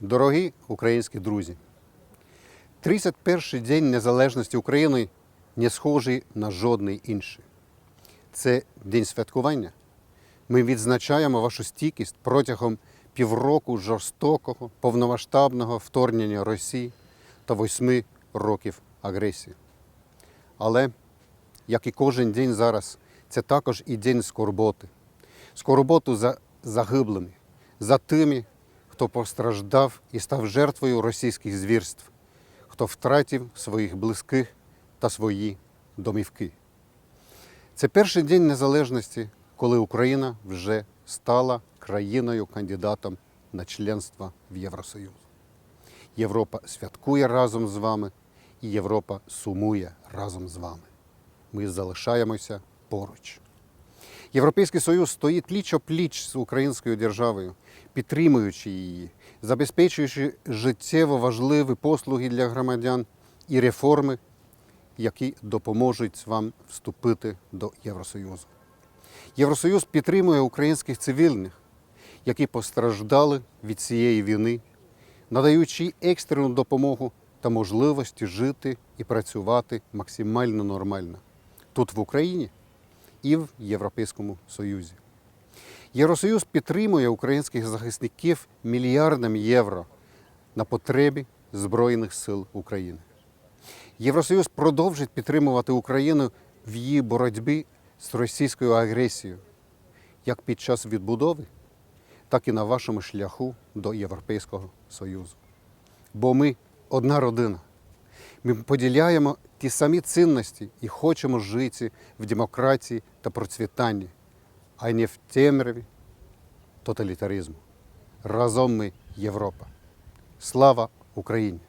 Дорогі українські друзі, 31-й день незалежності України не схожий на жодний інший. Це день святкування. Ми відзначаємо вашу стійкість протягом півроку жорстокого повномасштабного вторгнення Росії та восьми років агресії. Але, як і кожен день зараз, це також і день скорботи. Скорботу за загиблими, за тими, хто постраждав і став жертвою російських звірств, хто втратив своїх близьких та свої домівки. Це перший день незалежності, коли Україна вже стала країною-кандидатом на членство в Євросоюз. Європа святкує разом з вами, і Європа сумує разом з вами. Ми залишаємося поруч. Європейський Союз стоїть пліч пліч з українською державою, підтримуючи її, забезпечуючи життєво важливі послуги для громадян і реформи, які допоможуть вам вступити до Євросоюзу. Євросоюз підтримує українських цивільних, які постраждали від цієї війни, надаючи екстрену допомогу та можливості жити і працювати максимально нормально тут в Україні і в Європейському Союзі. Євросоюз підтримує українських захисників мільярдами євро на потребі Збройних сил України. Євросоюз продовжить підтримувати Україну в її боротьбі з російською агресією, як під час відбудови, так і на вашому шляху до Європейського Союзу. Бо ми одна родина. Ми поділяємо ті самі цінності і хочемо жити в демократії та процвітанні, а не в темряві тоталітаризму. Разом ми Європа. Слава Україні!